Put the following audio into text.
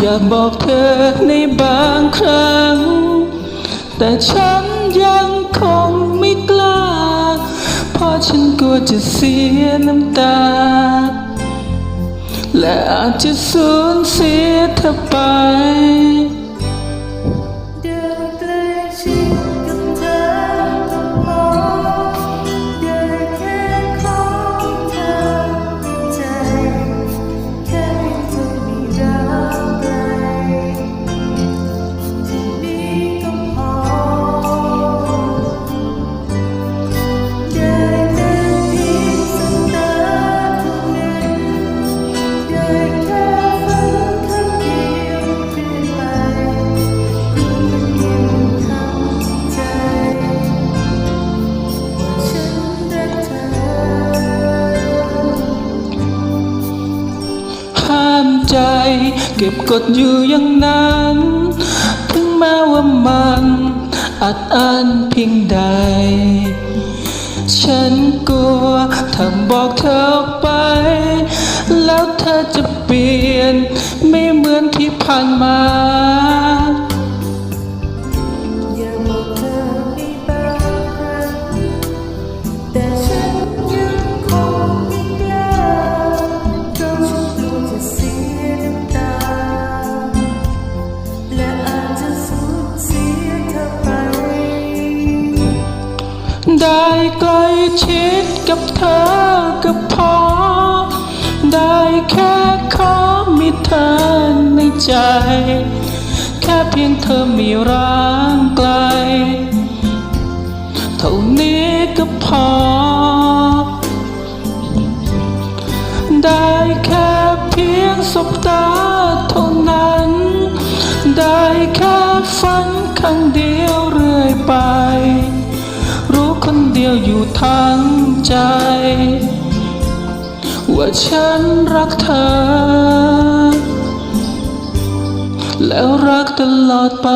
อยากบอกเธอในบางครั้ง แต่ฉันยังคงไม่กล้า เพราะฉันกลัวจะเสียน้ำตา และอาจจะสูญเสียเธอไป ห้ามใจ เก็บกดอยู่อย่างนั้น ถึงแม้ว่ามันอัดอั้นเพียงใด ฉันกลัวถ้าบอกเธอออกไป แล้วเธอจะเปลี่ยน ไม่เหมือนที่ผ่านมา ได้ใกล้ชิดกับเธอก็พอ ได้แค่ขอมีเธอในใจ แค่เพียงเธอมีร่างไกลเท่านี้ก็พอ ได้แค่เพียงสบตาเท่านั้น ได้แค่ฝันครั้งเดียวเรื่อยไป ยวอยู่ทั้งใจ ว่าฉันรักเธอ แล้วรักตลอดไป